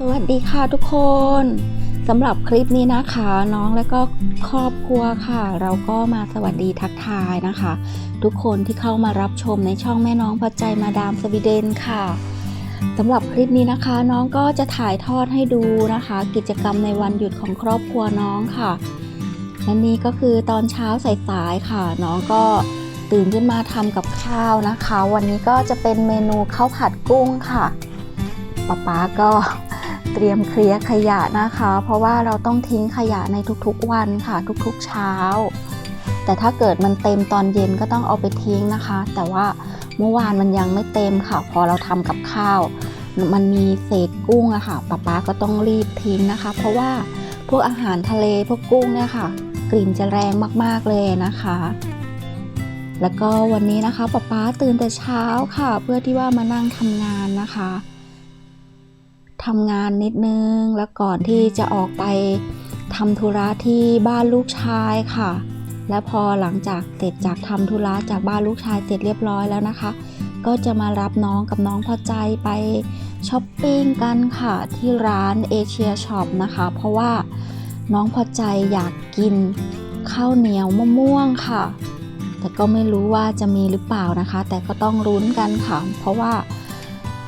สวัสดีค่ะทุกคนสำหรับคลิปนี้นะคะน้องและก็ครอบครัวค่ะ เราก็มาสวัสดีทักทายนะคะ ทุกคนที่เข้ามารับชมในช่องแม่น้องพอใจมาดามสวีเดนค่ะสำหรับคลิปนี้นะคะ น้องก็จะถ่ายทอดให้ดูนะคะ กิจกรรมในวันหยุดของครอบครัวน้องค่ะและนี่ก็คือตอนเช้าสายๆค่ะ น้องก็ตื่นขึ้นมาทำกับข้าวนะคะ วันนี้ก็จะเป็นเมนูข้าวผัดกุ้งค่ะป๊าป๊าก็ เตรียมเคลียร์ขยะนะคะ เพราะว่าเราต้องทิ้งขยะในทุกๆวันค่ะ ทุกๆเช้า แต่ถ้าเกิดมันเต็มตอนเย็นก็ต้องเอาไปทิ้งนะคะ แต่ว่าเมื่อวานมันยังไม่เต็มค่ะ พอเราทำกับข้าว มันมีเศษกุ้งอะค่ะป๊าป๊าก็ต้องรีบทิ้งนะคะ เพราะว่าพวกอาหารทะเลพวกกุ้งเนี่ยค่ะ กลิ่นจะแรงมากๆเลยนะคะ แล้วก็วันนี้นะคะป๊าป๊าตื่นแต่เช้าค่ะ เพื่อที่ว่ามานั่งทำงานนะคะ ทำงานนิดนึง แล้วก่อนที่จะออกไปทำธุระที่บ้านลูกชายค่ะ และพอหลังจากเสร็จจากทำธุระจากบ้านลูกชายเสร็จเรียบร้อยแล้วนะคะ ก็จะมารับน้องกับน้องพอใจไปช้อปปิ้งกันค่ะ ที่ร้านเอเชียช็อปนะคะ เพราะว่าน้องพอใจอยากกินข้าวเหนียวมะม่วงค่ะ แต่ก็ไม่รู้ว่าจะมีหรือเปล่านะคะ แต่ก็ต้องรุ้นกันค่ะ เพราะว่า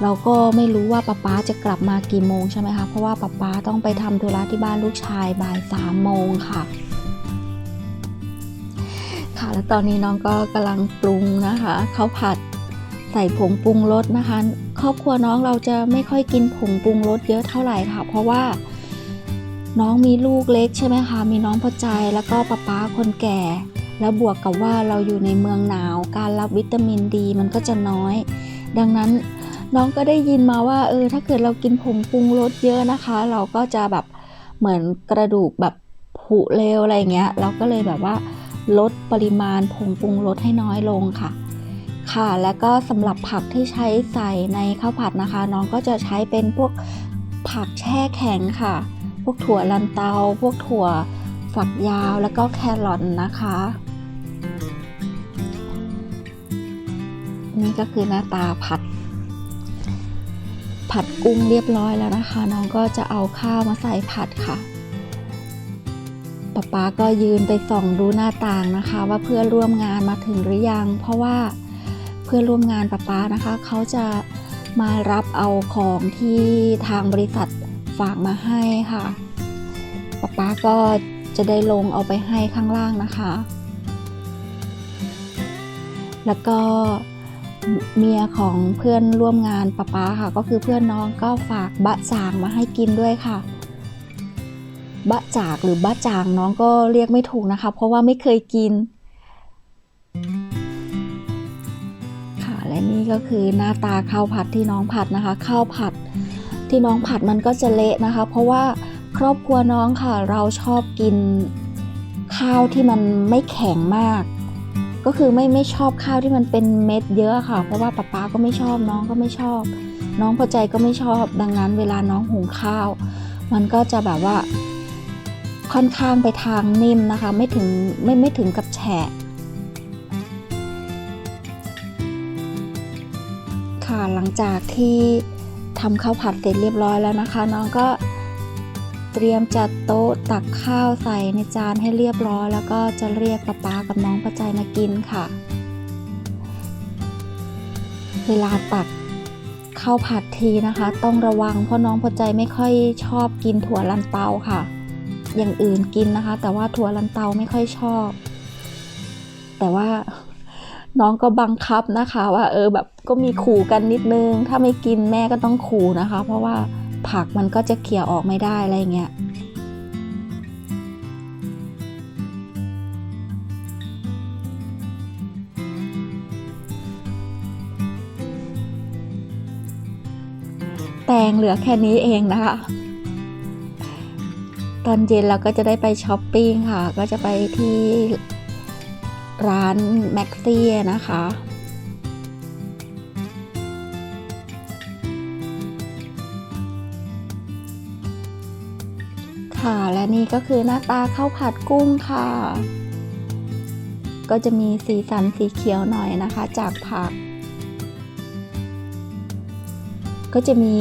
เราก็ไม่รู้ว่าป๊าป๊าจะกลับมากี่โมงใช่ไหมคะ เพราะว่าป๊าป๊าต้องไปทำธุระที่บ้านลูกชายบ่ายสามโมงค่ะ ค่ะแล้วตอนนี้น้องก็กำลังปรุงนะคะข้าวผัดใส่ผงปรุงรสนะคะ ครอบครัวน้องเราจะไม่ค่อยกินผงปรุงรสเยอะเท่าไหร่ค่ะ เพราะว่าน้องมีลูกเล็กใช่ไหมคะ มีน้องพอใจแล้วก็ป๊าป๊าคนแก่ แล้วบวกกับว่าเราอยู่ในเมืองหนาว การรับวิตามินดีมันก็จะน้อย ดังนั้น น้องก็ได้ยินมาว่าเออถ้าเกิดเรากินผงปรุงรสเยอะนะคะ เราก็จะแบบเหมือนกระดูกแบบผุเร็วอะไรเงี้ย เราก็เลยแบบว่าลดปริมาณผงปรุงรสให้น้อยลงค่ะ ค่ะแล้วก็สำหรับผักที่ใช้ใส่ในข้าวผัดนะคะ น้องก็จะใช้เป็นพวกผักแช่แข็งค่ะ พวกถั่วลันเตา พวกถั่วฝักยาวแล้วก็แครอทนะคะ นี่ก็คือหน้าตาผัด ผัดกุ้งเรียบร้อยแล้วนะคะ น้องก็จะเอาข้าวมาใส่ผัดค่ะป๊าป๊าก็ยืนไปส่องดูหน้าต่างนะคะ ว่าเพื่อนร่วมงานมาถึงหรือยัง เพราะว่าเพื่อนร่วมงานป๊าป๊านะคะ เขาจะมารับเอาของที่ทางบริษัทฝากมาให้ค่ะป๊าป๊าก็จะได้ลงเอาไปให้ข้างล่างนะคะ แล้วก็ เมียของเพื่อนร่วมงานป๊าป๊าค่ะ ก็คือเพื่อนน้องก็ฝากบะจางมาให้กินด้วยค่ะ บะจากหรือบะจางน้องก็เรียกไม่ถูกนะคะ เพราะว่าไม่เคยกิน ค่ะและนี่ก็คือหน้าตาข้าวผัดที่น้องผัดนะคะข้าวผัดที่น้องผัดมันก็จะเละนะคะ เพราะว่าครอบครัวน้องค่ะ เราชอบกินข้าวที่มันไม่แข็งมาก ก็คือไม่ไม่ชอบข้าวที่มันเป็นเม็ดเยอะค่ะ เพราะว่าป๊าป๊าก็ไม่ชอบน้องก็ไม่ชอบ น้องพอใจก็ไม่ชอบ ดังนั้นเวลาน้องหุงข้าว มันก็จะแบบว่าค่อนข้างไปทางนิ่มนะคะ ไม่ถึงไม่ไม่ถึงกับแฉะค่ะหลังจากที่ทำข้าวผัดเสร็จเรียบร้อยแล้วนะคะ น้องก็ เตรียมจัดโต๊ะตักข้าวใส่ในจานให้เรียบร้อย แล้วก็จะเรียกป๊าป๊ากับน้องประใจมากินค่ะ เวลาตักข้าวผัดทีนะคะ ต้องระวังเพราะน้องพอใจไม่ค่อยชอบกินถั่วลันเตาค่ะ อย่างอื่นกินนะคะ แต่ว่าถั่วลันเตาไม่ค่อยชอบ แต่ว่าน้องก็บังคับนะคะ ว่าเออแบบก็มีขู่กันนิดนึง ถ้าไม่กินแม่ก็ต้องขู่นะคะ เพราะว่า ผักมันก็จะเขี่ยออกไม่ได้อะไรเงี้ยแตงเหลือแค่นี้เองนะคะ ตอนเย็นเราก็จะได้ไปช้อปปิ้งค่ะ ก็จะไปที่ร้านแม็กซี่นะคะ ค่ะ และนี่ก็คือหน้าตาข้าวผัดกุ้งค่ะ ก็จะมีสีสันสีเขียวหน่อยนะคะ จากผัก ก็จะมี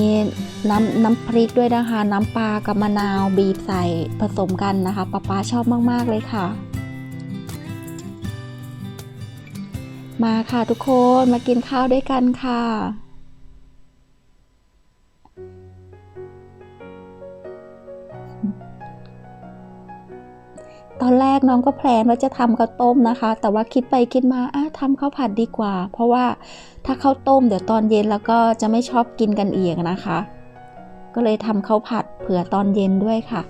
น้ำน้ำพริกด้วยนะคะ น้ำปลากับมะนาวบีบใส่ผสมกันนะคะป๊าป๊าชอบมาก ๆ เลยค่ะ มาค่ะทุกคนมากินข้าวด้วยกันค่ะ ตอนแรกน้องก็แพลนว่าจะทำข้าวต้มนะคะ แต่ว่าคิดไปคิดมาอะทำข้าวผัดดีกว่า เพราะว่าถ้าข้าวต้มเดี๋ยวตอนเย็นแล้วก็จะไม่ชอบกินกันเอีกนะคะ ก็เลยทำข้าวผัดเผื่อตอนเย็นด้วยค่ะ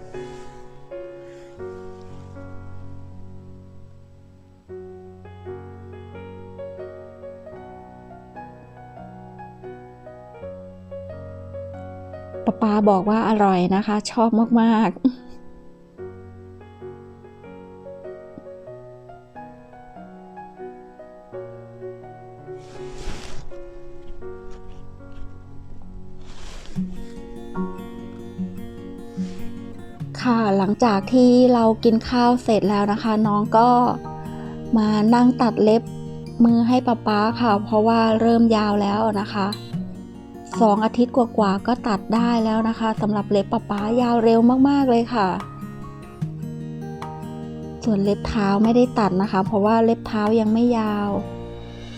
ป๊าป๊าบอกว่าอร่อยนะคะ ชอบมากๆ ค่ะ หลังจากที่เรากินข้าวเสร็จแล้วนะคะ น้องก็มานั่งตัดเล็บมือให้ป๊าป๊าค่ะ เพราะว่าเริ่มยาวแล้วนะคะสองอาทิตย์กว่าๆก็ตัดได้แล้วนะคะสำหรับเล็บป๊าป๊ายาวเร็วมากๆเลยค่ะ ส่วนเล็บเท้าไม่ได้ตัดนะคะ เพราะว่าเล็บเท้ายังไม่ยาว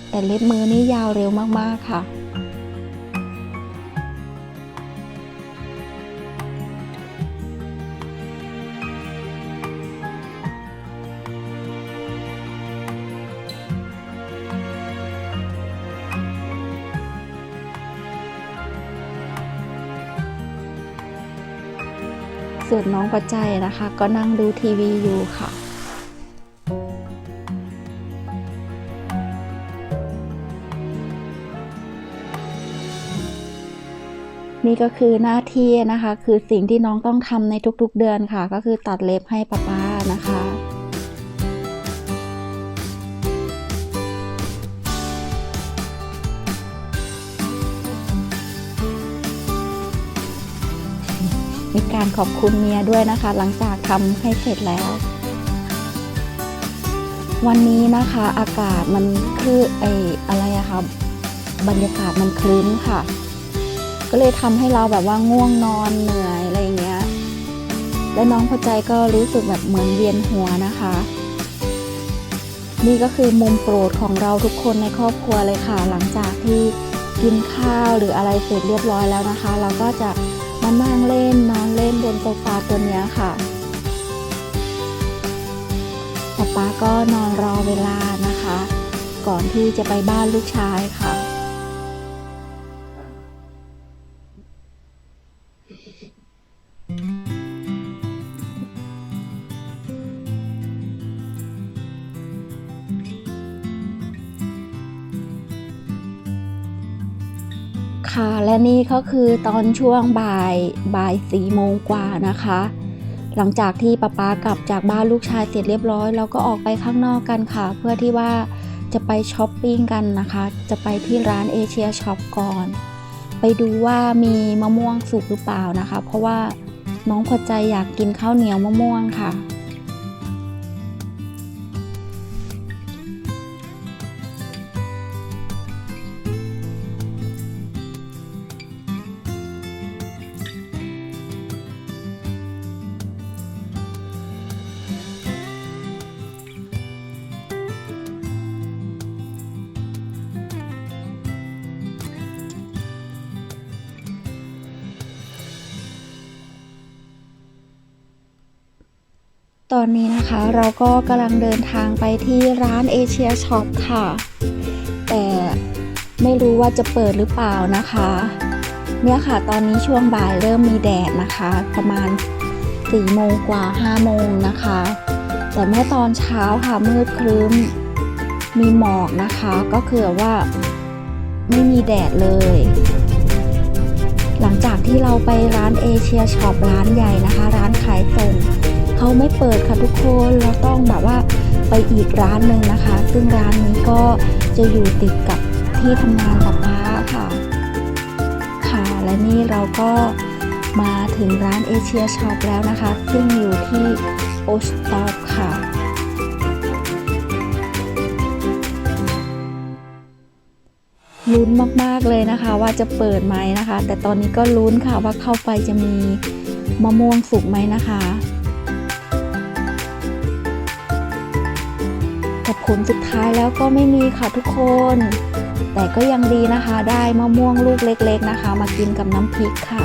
แต่เล็บมือนี่ยาวเร็วมากๆค่ะ ส่วนน้องปัจจัยนะคะ ก็นั่งดูทีวีอยู่ค่ะนี่ก็คือหน้าที่นะคะ คือสิ่งที่น้องต้องทำในทุกๆเดือนค่ะ ก็คือตัดเล็บให้ป้าป้านะคะ มีการขอบคุณเมียด้วยนะคะ หลังจากทำให้เสร็จแล้ว วันนี้นะคะอากาศมันคือไออะไรอะคะบรรยากาศมันคลื้นค่ะ ก็เลยทำให้เราแบบว่าง่วงนอนเหนื่อยอะไรอย่างเงี้ยและน้องพอใจก็รู้สึกแบบเหมือนเวียนหัวนะคะนี่ก็คือมุมโปรดของเราทุกคนในครอบครัวเลยค่ะ หลังจากที่กินข้าวหรืออะไรเสร็จเรียบร้อยแล้วนะคะ เราก็จะ มานั่งเล่นนอนเล่นบนโซฟาตัวนี้ค่ะป๊าป๊าก็นอนรอเวลานะคะ ก่อนที่จะไปบ้านลูกชายค่ะ ค่ะ และนี่ก็คือตอนช่วงบ่ายบ่ายสี่โมงกว่านะคะ หลังจากที่ป๊าป๊ากลับจากบ้านลูกชายเสร็จเรียบร้อยเราก็ออกไปข้างนอกกันค่ะ เพื่อที่ว่าจะไปช้อปปิ้งกันนะคะ จะไปที่ร้านเอเชียช็อปก่อน ไปดูว่ามีมะม่วงสุกหรือเปล่านะคะ เพราะว่าน้องพอใจอยากกินข้าวเหนียวมะม่วงค่ะ ตอนนี้นะคะเราก็กำลังเดินทางไปที่ร้านเอเชียช็อปค่ะ แต่ไม่รู้ว่าจะเปิดหรือเปล่านะคะ เนี่ยค่ะตอนนี้ช่วงบ่ายเริ่มมีแดดนะคะ ประมาณ4โมงกว่า 5 โมงนะคะ แต่เมื่อตอนเช้าค่ะมืดครึ้มมีหมอกนะคะ ก็คือว่าไม่มีแดดเลย หลังจากที่เราไปร้านเอเชียช็อปร้านใหญ่นะคะ ร้านขายส่ง เขาไม่เปิดค่ะทุกคนเราต้องแบบว่าไปอีกร้านหนึ่งนะคะ ซึ่งร้านนี้ก็จะอยู่ติดกับที่ทำงานป๊าป๊าค่ะ ค่ะและนี่เราก็มาถึงร้านเอเชียช็อปแล้วนะคะ ซึ่งอยู่ที่โอสตอปค่ะลุ้นมากๆเลยนะคะว่าจะเปิดไหมนะคะ แต่ตอนนี้ก็ลุ้นค่ะว่าเข้าไปจะมีมะม่วงสุกไหมนะคะ แต่ผลสุดท้ายแล้วก็ไม่มีค่ะทุกคน แต่ก็ยังดีนะคะ ได้มะม่วงลูกเล็ก ๆนะคะ มากินกับน้ำพริกค่ะ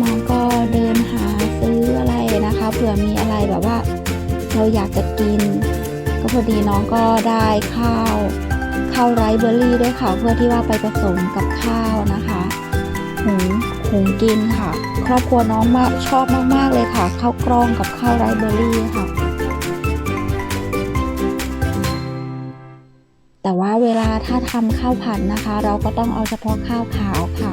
น้องก็เดินหาซื้ออะไรนะคะเผื่อมีอะไรแบบว่า เราอยากจะกิน ก็พอดีน้องก็ได้ข้าวข้าวไรซ์เบอร์รี่ด้วยค่ะ เพื่อที่ว่าไปผสมกับข้าวนะคะ หุง หุงกินค่ะ ครอบครัวน้องมาชอบมาก ๆ เลยค่ะ ข้าวกล้องกับข้าวไรเบอร์รี่ค่ะ แต่ว่าเวลาถ้าทำข้าวผัดนะคะ เราก็ต้องเอาเฉพาะข้าวขาวค่ะ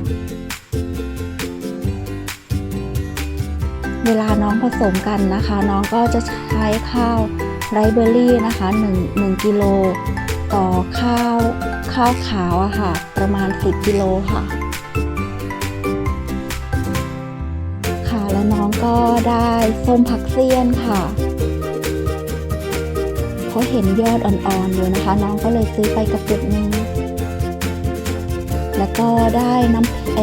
เวลาน้องผสมกันนะคะ น้องก็จะใช้ข้าวไรเบอร์รี่นะคะ1 1กิโลต่อข้าวข้าวขาวอะค่ะ ประมาณ 10กิโลค่ะ ก็ได้ส้มผักเสี้ยนค่ะเขาเห็นยอดอ่อนๆอยู่นะคะ น้องก็เลยซื้อไปกระปุกหนึงแล้วก็ได้น้ำไอ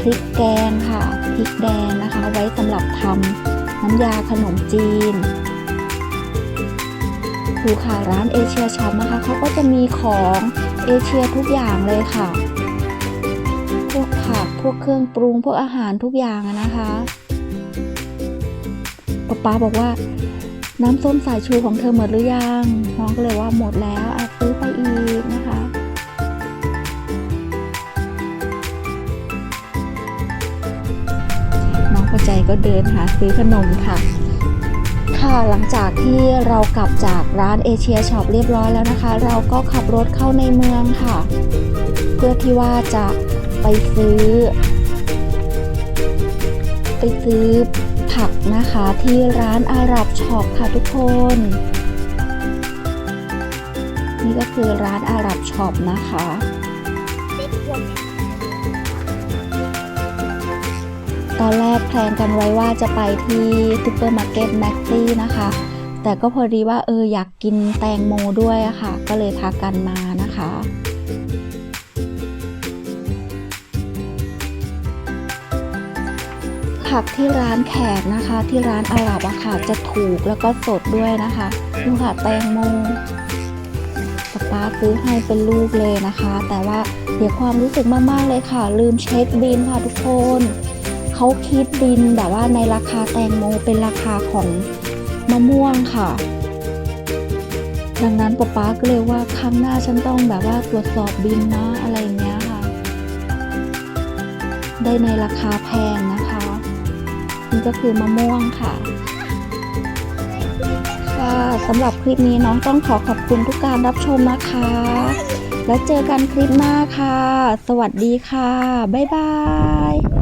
พริกแกงค่ะพริกแดงนะคะ ไว้สำหรับทำน้ำยาขนมจีนดูค่ะร้านเอเชียช็อปนะคะเขาก็จะมีของเอเชียทุกอย่างเลยค่ะ พวกผักพวกเครื่องปรุงพวกอาหารทุกอย่างนะคะ ป๊าป๊าบอกว่า น้ำส้มสายชูของเธอหมดหรือยัง น้องก็เลยว่าหมดแล้วอะซื้อไปอีกนะคะน้องพอใจก็เดินหาซื้อขนมค่ะ ค่ะหลังจากที่เรากลับจากร้านเอเชียช็อปเรียบร้อยแล้วนะคะ เราก็ขับรถเข้าในเมืองค่ะ เพื่อที่ว่าจะไปซื้อ ไปซื้อ ผักนะคะที่ร้านอาหรับช็อปค่ะทุกคน นี่ก็คือร้านอาหรับช็อปนะคะตอนแรกแพลนกันไว้ว่าจะไปที่ซูเปอร์มาร์เก็ตแม็กซี่นะคะ แต่ก็พอดีว่าเอออยากกินแตงโมด้วยอะค่ะ ก็เลยพากันมานะคะ ผักที่ร้านแขกนะคะ ที่ร้านอาหรับอะค่ะจะถูกแล้วก็สดด้วยนะคะดูค่ะแตงโมป๊าป๊าซื้อให้เป็นลูกเลยนะคะ แต่ว่าเสียความรู้สึกมากๆเลยค่ะ ลืมเช็คบินค่ะทุกคนเขาคิดบินแบบว่าในราคาแตงโมเป็นราคาของมะม่วงค่ะ ดังนั้นป๊าป๊าก็เลยว่าครั้งหน้าฉันต้องแบบว่าตรวจสอบบินนะอะไรอย่างเงี้ยค่ะ ได้ในราคาแพง นี่ก็คือมะม่วงค่ะค่ะสำหรับคลิปนี้น้องต้องขอขอบคุณทุกการรับชมนะคะ แล้วเจอกันคลิปหน้าค่ะ สวัสดีค่ะ บ๊ายบาย